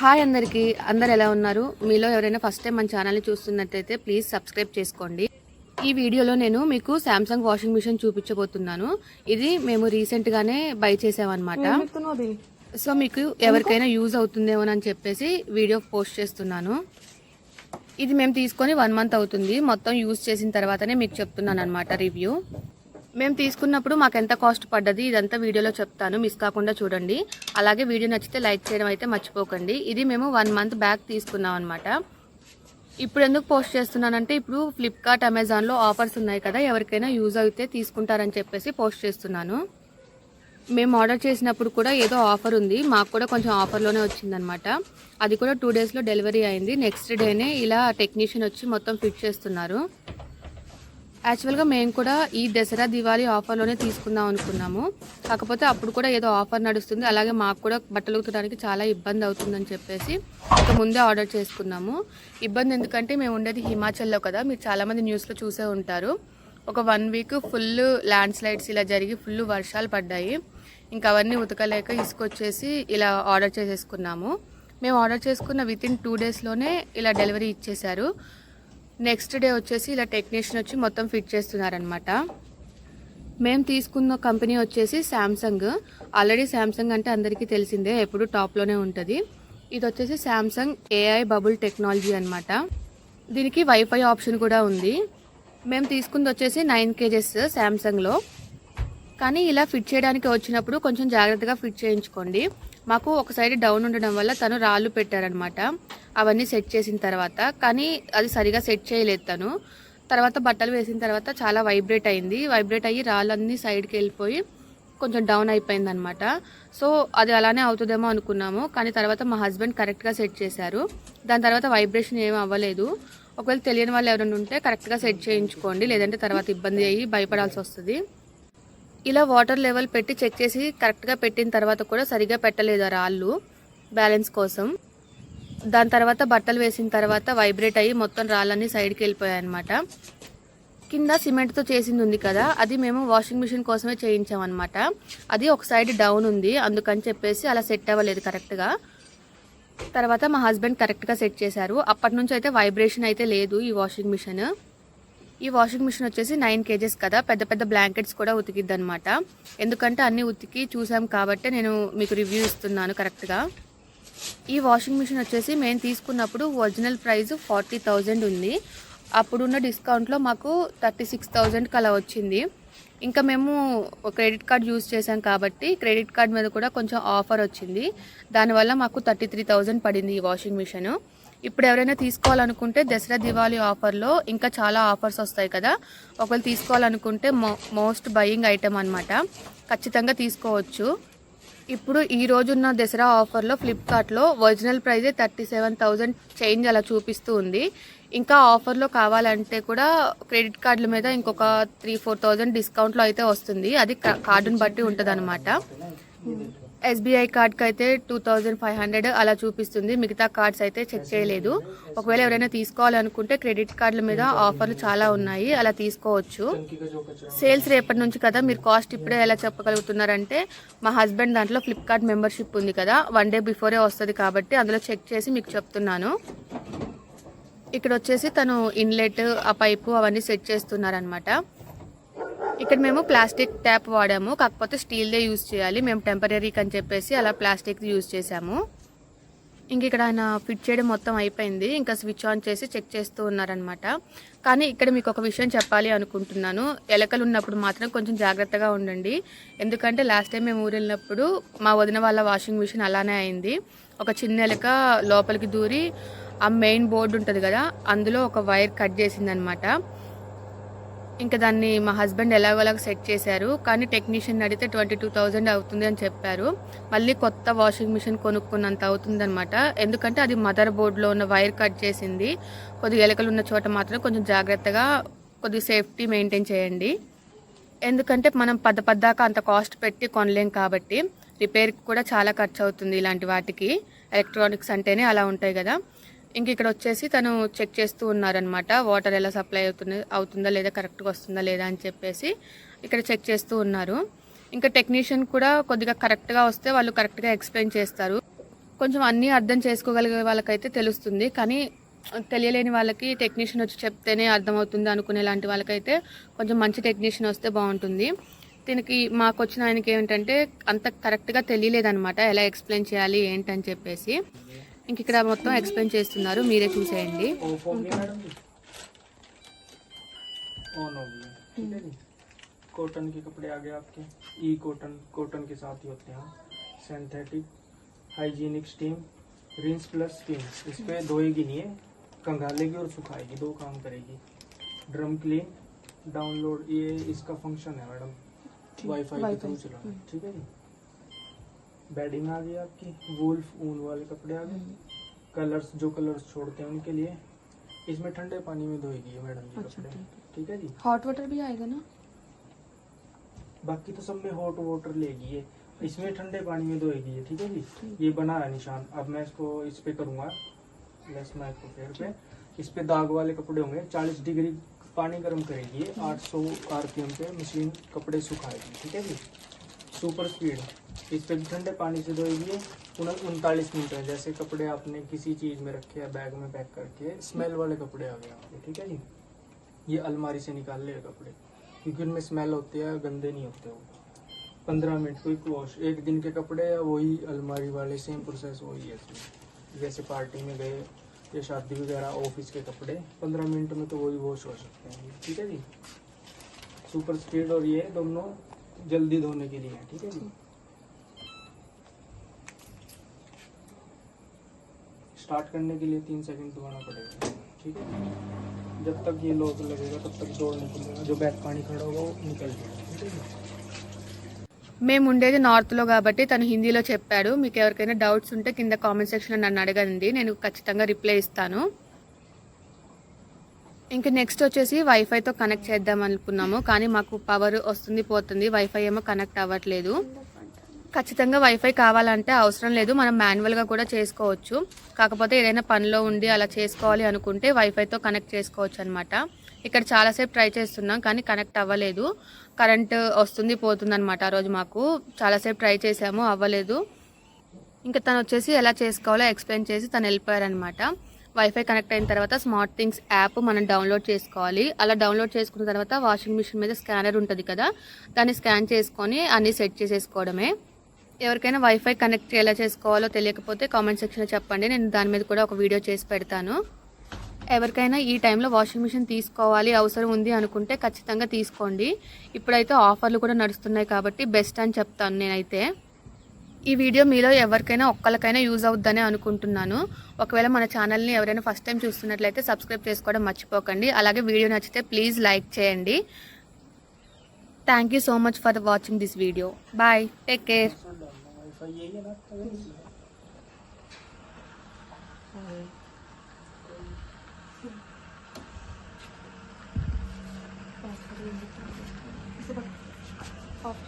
Hi అందరికీ. అందరు ఎలా ఉన్నారు? మీలో ఎవరైనా ఫస్ట్ టైం మన ఛానల్ని చూస్తున్నట్టయితే ప్లీజ్ సబ్స్క్రైబ్ చేసుకోండి. ఈ వీడియోలో నేను మీకు శాంసంగ్ వాషింగ్ మిషన్ చూపించబోతున్నాను. ఇది మేము రీసెంట్గానే బై చేసామన్నమాట. సో మీకు ఎవరికైనా యూజ్ అవుతుందేమో అని చెప్పేసి వీడియో పోస్ట్ చేస్తున్నాను. ఇది మేము తీసుకొని వన్ మంత్ అవుతుంది. మొత్తం యూజ్ చేసిన తర్వాతనే మీకు చెప్తున్నాను అనమాట రివ్యూ మేము తీసుకున్నప్పుడు మాకు ఎంత కాస్ట్ పడ్డది ఇదంతా వీడియోలో చెప్తాను. మిస్ కాకుండా చూడండి. అలాగే వీడియో నచ్చితే లైక్ చేయడం అయితే మర్చిపోకండి. ఇది మేము వన్ మంత్ బ్యాక్ తీసుకున్నాం అనమాట ఇప్పుడు ఎందుకు పోస్ట్ చేస్తున్నానంటే ఇప్పుడు ఫ్లిప్కార్ట్ అమెజాన్లో ఆఫర్స్ ఉన్నాయి కదా ఎవరికైనా యూజ్ అయితే తీసుకుంటారని చెప్పేసి పోస్ట్ చేస్తున్నాను. మేము ఆర్డర్ చేసినప్పుడు కూడా ఏదో ఆఫర్ ఉంది. మాకు కూడా కొంచెం ఆఫర్లోనే వచ్చిందనమాట అది కూడా టూ డేస్లో డెలివరీ అయింది. నెక్స్ట్ డేనే ఇలా టెక్నీషియన్ వచ్చి మొత్తం ఫిట్ చేస్తున్నారు. యాక్చువల్గా మేము కూడా ఈ దసరా దివాళీ ఆఫర్లోనే తీసుకుందాం అనుకున్నాము. కాకపోతే అప్పుడు కూడా ఏదో ఆఫర్ నడుస్తుంది. అలాగే మాకు కూడా బట్టలు ఉతకడానికి చాలా ఇబ్బంది అవుతుందని చెప్పేసి ఇక ముందే ఆర్డర్ చేసుకున్నాము. ఇబ్బంది ఎందుకంటే మేము ఉండేది హిమాచల్లో కదా. మీరు చాలామంది న్యూస్లో చూసే ఉంటారు. ఒక one week full land slides ఇలా జరిగి ఫుల్ వర్షాలు పడ్డాయి. ఇంకా అవన్నీ ఉతకలేక ఇసుకొచ్చేసి ఇలా ఆర్డర్ చేసేసుకున్నాము. మేము ఆర్డర్ చేసుకున్న విత్ ఇన్ టూ డేస్లోనే ఇలా డెలివరీ ఇచ్చేశారు. నెక్స్ట్ డే వచ్చేసి ఇలా టెక్నీషియన్ వచ్చి మొత్తం ఫిట్ చేస్తున్నారనమాట మేము తీసుకున్న కంపెనీ వచ్చేసి శాంసంగ్ ఆల్రెడీ శాంసంగ్ అంటే అందరికీ తెలిసిందే ఎప్పుడు టాప్లోనే ఉంటుంది. ఇది వచ్చేసి శాంసంగ్ ఏఐ బబుల్ టెక్నాలజీ అనమాట దీనికి వైఫై ఆప్షన్ కూడా ఉంది. మేము తీసుకుంది వచ్చేసి నైన్ కేజెస్ శాంసంగ్లో కానీ ఇలా ఫిట్ చేయడానికి వచ్చినప్పుడు కొంచెం జాగ్రత్తగా ఫిట్ చేయించుకోండి. మాకు ఒక సైడ్ డౌన్ ఉండడం వల్ల తను రాళ్ళు పెట్టారనమాట అవన్నీ సెట్ చేసిన తర్వాత కానీ అది సరిగా సెట్ చేయలేదు తను. తర్వాత బట్టలు వేసిన తర్వాత చాలా వైబ్రేట్ అయింది. వైబ్రేట్ అయ్యి రాళ్ళన్నీ సైడ్కి వెళ్ళిపోయి కొంచెం డౌన్ అయిపోయింది అనమాట సో అది అలానే అవుతుందేమో అనుకున్నాము కానీ తర్వాత మా హస్బెండ్ కరెక్ట్గా సెట్ చేశారు. దాని తర్వాత వైబ్రేషన్ ఏమీ అవ్వలేదు. ఒకవేళ తెలియని వాళ్ళు ఎవరైనా ఉంటే కరెక్ట్గా సెట్ చేయించుకోండి లేదంటే తర్వాత ఇబ్బంది అయ్యి భయపడాల్సి వస్తుంది. ఇలా వాటర్ లెవెల్ పెట్టి చెక్ చేసి కరెక్ట్గా పెట్టిన తర్వాత కూడా సరిగా పెట్టలేదు ఆ రాళ్ళు బ్యాలెన్స్ కోసం. దాని తర్వాత బట్టలు వేసిన తర్వాత వైబ్రేట్ అయ్యి మొత్తం రాళ్ళన్నీ సైడ్కి వెళ్ళిపోయాయి అనమాట కింద సిమెంట్తో చేసింది ఉంది కదా అది మేము వాషింగ్ మిషన్ కోసమే చేయించామన్నమాట. అది ఒక సైడ్ డౌన్ ఉంది అందుకని చెప్పేసి అలా సెట్ అవ్వలేదు కరెక్ట్గా. తర్వాత మా హస్బెండ్ కరెక్ట్గా సెట్ చేశారు. అప్పటి నుంచి అయితే వైబ్రేషన్ అయితే లేదు ఈ వాషింగ్ మిషన్. ఈ వాషింగ్ మిషన్ వచ్చేసి నైన్ కేజెస్ కదా పెద్ద పెద్ద బ్లాంకెట్స్ కూడా ఉతికిద్ది అనమాట ఎందుకంటే అన్నీ ఉతికి చూసాం కాబట్టి నేను మీకు రివ్యూ ఇస్తున్నాను కరెక్ట్గా. ఈ వాషింగ్ మిషన్ వచ్చేసి మేము తీసుకున్నప్పుడు ఒరిజినల్ ప్రైస్ ఫార్టీ థౌజండ్ ఉంది. అప్పుడున్న డిస్కౌంట్లో మాకు థర్టీ సిక్స్ థౌజండ్కి అలా వచ్చింది. ఇంకా మేము క్రెడిట్ కార్డ్ యూజ్ చేసాం కాబట్టి క్రెడిట్ కార్డ్ మీద కూడా కొంచెం ఆఫర్ వచ్చింది. దానివల్ల మాకు థర్టీ త్రీ థౌజండ్ పడింది ఈ వాషింగ్ మిషన్. ఇప్పుడు ఎవరైనా తీసుకోవాలనుకుంటే దసరా దివాళీ ఆఫర్లో ఇంకా చాలా ఆఫర్స్ వస్తాయి కదా. ఒకవేళ తీసుకోవాలనుకుంటే మో మోస్ట్ బయింగ్ ఐటెం అనమాట ఖచ్చితంగా తీసుకోవచ్చు. ఇప్పుడు ఈ రోజున్న దసరా ఆఫర్లో ఫ్లిప్కార్ట్లో ఒరిజినల్ ప్రైజే థర్టీ సెవెన్ థౌజండ్ చేంజ్ అలా చూపిస్తూ ఉంది. ఇంకా ఆఫర్లో కావాలంటే కూడా క్రెడిట్ కార్డుల మీద ఇంకొక త్రీ ఫోర్ థౌజండ్ డిస్కౌంట్లో అయితే వస్తుంది. అది కార్డుని బట్టి ఉంటుంది ఎస్బీఐ కార్డ్కి అయితే టూ థౌజండ్ ఫైవ్ హండ్రెడ్ అలా చూపిస్తుంది. మిగతా కార్డ్స్ అయితే చెక్ చేయలేదు. ఒకవేళ ఎవరైనా తీసుకోవాలనుకుంటే క్రెడిట్ కార్డుల మీద ఆఫర్లు చాలా ఉన్నాయి. అలా తీసుకోవచ్చు. సేల్స్ రేపటి నుంచి కదా మీరు కాస్ట్ ఇప్పుడే ఎలా చెప్పగలుగుతున్నారంటే మా హస్బెండ్ దాంట్లో ఫ్లిప్కార్ట్ మెంబర్షిప్ ఉంది కదా వన్ డే బిఫోరే వస్తుంది కాబట్టి అందులో చెక్ చేసి మీకు చెప్తున్నాను. ఇక్కడ వచ్చేసి తను ఇన్లెట్ ఆ పైపు అవన్నీ సెట్ చేస్తున్నారనమాట ఇక్కడ మేము ప్లాస్టిక్ ట్యాప్ వాడాము కాకపోతే స్టీల్దే యూజ్ చేయాలి. మేము టెంపరీకి అని చెప్పేసి అలా ప్లాస్టిక్ యూజ్ చేసాము ఇంక ఇక్కడ ఆయన ఫిట్ చేయడం మొత్తం అయిపోయింది. ఇంకా స్విచ్ ఆన్ చేసి చెక్ చేస్తూ ఉన్నారనమాట కానీ ఇక్కడ మీకు ఒక విషయం చెప్పాలి అనుకుంటున్నాను. ఎలకలు ఉన్నప్పుడు మాత్రం కొంచెం జాగ్రత్తగా ఉండండి. ఎందుకంటే లాస్ట్ టైం మేము ఊరు వెళ్ళినప్పుడు మా వదిన వాళ్ళ వాషింగ్ మిషన్ అలానే అయింది. ఒక చిన్న ఎలక లోపలికి దూరి ఆ మెయిన్ బోర్డు ఉంటుంది కదా అందులో ఒక వైర్ కట్ చేసిందనమాట ఇంకా దాన్ని మా హస్బెండ్ ఎలాగోలాగ సెట్ చేశారు. కానీ టెక్నీషియన్ అడిగితే ట్వంటీ టూ థౌజండ్ అవుతుంది అని చెప్పారు. మళ్ళీ కొత్త వాషింగ్ మిషన్ కొనుక్కున్నంత అవుతుందనమాట ఎందుకంటే అది మదర్ బోర్డ్లో ఉన్న వైర్ కట్ చేసింది. కొద్దిగా ఎలకలు ఉన్న చోట మాత్రం కొంచెం జాగ్రత్తగా కొద్దిగా సేఫ్టీ మెయింటైన్ చేయండి. ఎందుకంటే మనం పద్ద పద్దాక అంత కాస్ట్ పెట్టి కొనలేం కాబట్టి రిపేర్కి కూడా చాలా ఖర్చు అవుతుంది ఇలాంటి వాటికి. ఎలక్ట్రానిక్స్ అంటేనే అలా ఉంటాయి కదా. ఇంక ఇక్కడ వచ్చేసి తను చెక్ చేస్తూ ఉన్నారనమాట వాటర్ ఎలా సప్లై అవుతుంది అవుతుందా లేదా కరెక్ట్గా వస్తుందా లేదా అని చెప్పేసి ఇక్కడ చెక్ చేస్తూ ఉన్నారు. ఇంకా టెక్నీషియన్ కూడా కొద్దిగా కరెక్ట్గా వస్తే వాళ్ళు కరెక్ట్గా ఎక్స్ప్లెయిన్ చేస్తారు. కొంచెం అన్నీ అర్థం చేసుకోగలిగే వాళ్ళకైతే తెలుస్తుంది. కానీ తెలియలేని వాళ్ళకి టెక్నీషియన్ వచ్చి చెప్తేనే అర్థమవుతుంది అనుకునే లాంటి వాళ్ళకైతే కొంచెం మంచి టెక్నీషియన్ వస్తే బాగుంటుంది. దీనికి మాకు వచ్చిన ఆయనకి ఏంటంటే అంత కరెక్ట్గా తెలియలేదన్నమాట. ఎలా ఎక్స్ప్లెయిన్ చేయాలి ఏంటని చెప్పేసి. ఇంక ఇక్కడ మొత్తం ఎక్స్ప్లెయిన్ చేస్తున్నారు మీరే చూసేయండి ऑफ हो गया मैडम जी ऑन हो गया ठीक है जी कॉटन के कपड़े आ गए आपके ई कॉटन कॉटन के साथ ही होते हैं synthetic hygienic steam rinse plus steam इस पे धोएगी नहीं है कंगालेगी और सुखाएगी दो काम करेगी ड्रम क्लीन डाउनलोड ये इसका फंक्शन है मैडम वाईफाई के थ्रू चलाना ठीक है जी बेडिंग आ गई आपकी वुल्फ ऊन वाले कपड़े आ गए। कलर्स जो कलर्स छोड़ते हैं उनके लिए इसमें ठंडे पानी में धोएगी है मैडम जी अच्छा, कपड़े। ठीक है। जी? हॉट वाटर भी आएगा ना? बाकी तो सब में हॉट वाटर लेगी ये। इसमें ठंडे पानी में धोएगी ये ठीक है जी? ये बना है निशान। अब मैं इसको इस पे करूँगा। लेस माइक्रोफेयर पे। इस पे दाग वाले कपड़े होंगे। 40 डिग्री पानी गर्म करेगी 800 आरपीएम पे मशीन कपड़े सुखाएगी ठीक है जी? Super speed. इस पे भी ठंडे पानी से ये उनतालीस मिनट में जैसे कपड़े आपने किसी चीज़ में रखे या बैग में पैक करके, स्मेल वाले कपड़े आ गए आपके, ठीक है जी? ये अलमारी से निकाल ले कपड़े, क्योंकि उनमें स्मेल होती है, गंदे नहीं होते वो। पंद्रह मिनट कोई वॉश एक दिन के कपड़े या वही अलमारी वाले सेम प्रोसेस वही है इसमें। जैसे पार्टी में गए या शादी वगैरह ऑफ़िस के कपड़े, पंद्रह मिनट में तो वही वॉश हो सकते हैं, ठीक है जी? सुपर स्पीड और ये दोनों जल्दी धोने के लिए है ठीक है जी स्टार्ट करने के लिए तीन सेकंड दबाना पड़ेगा ठीक है जब तक ये लॉक लगेगा तब तक दौड़ निकलेगा जो बैक पानी खड़ा होगा वो निकल जाएगा ठीक है जी మేము ఉండేది నార్త్లో కాబట్టి తను హిందీలో చెప్పాడు మీకు ఎవరికైనా డౌట్స్ ఉంటే కింద కామెంట్ సెక్షన్లో నన్ను అడగండి నేను ఖచ్చితంగా రిప్లై ఇస్తాను ఇంకా నెక్స్ట్ వచ్చేసి వైఫైతో కనెక్ట్ చేద్దాం అనుకున్నాము. కానీ మాకు పవర్ వస్తుంది పోతుంది. వైఫై ఏమో కనెక్ట్ అవ్వట్లేదు. ఖచ్చితంగా వైఫై కావాలంటే అవసరం లేదు. మనం మాన్యువల్గా కూడా చేసుకోవచ్చు. కాకపోతే ఏదైనా పనిలో ఉండి అలా చేసుకోవాలి అనుకుంటే వైఫైతో కనెక్ట్ చేసుకోవచ్చు అనమాట ఇక్కడ చాలాసేపు ట్రై చేస్తున్నాం కానీ కనెక్ట్ అవ్వలేదు. కరెంట్ వస్తుంది పోతుంది అనమాట ఆ రోజు మాకు. చాలాసేపు ట్రై చేసాము అవ్వలేదు. ఇంకా తను వచ్చేసి ఎలా చేసుకోవాలో ఎక్స్ప్లెయిన్ చేసి తను వెళ్ళిపోయారనమాట వైఫై కనెక్ట్ అయిన తర్వాత స్మార్ట్ థింగ్స్ యాప్ మనం డౌన్లోడ్ చేసుకోవాలి. అలా డౌన్లోడ్ చేసుకున్న తర్వాత వాషింగ్ మిషన్ మీద స్కానర్ ఉంటుంది కదా దాన్ని స్కాన్ చేసుకొని అన్ని సెట్ చేసేసుకోవడమే. ఎవరికైనా వైఫై కనెక్ట్ ఎలా చేసుకోవాలో తెలియకపోతే కామెంట్ సెక్షన్లో చెప్పండి. నేను దాని మీద కూడా ఒక వీడియో చేసి పెడతాను. ఎవరికైనా ఈ టైంలో వాషింగ్ మిషన్ తీసుకోవాలి అవసరం ఉంది అనుకుంటే ఖచ్చితంగా తీసుకోండి. ఇప్పుడైతే ఆఫర్లు కూడా నడుస్తున్నాయి కాబట్టి బెస్ట్ అని చెప్తాను నేనైతే. ఈ వీడియో మీలో ఎవరికైనా ఒక్కరికైనా యూజ్ అవుద్దని అనుకుంటున్నాను. ఒకవేళ మన ఛానల్ని ఎవరైనా ఫస్ట్ టైం చూస్తున్నట్లయితే సబ్స్క్రైబ్ చేసుకోవడం మర్చిపోకండి. అలాగే వీడియో నచ్చితే ప్లీజ్ లైక్ చేయండి. Thank you so much for watching this video bye take care Off.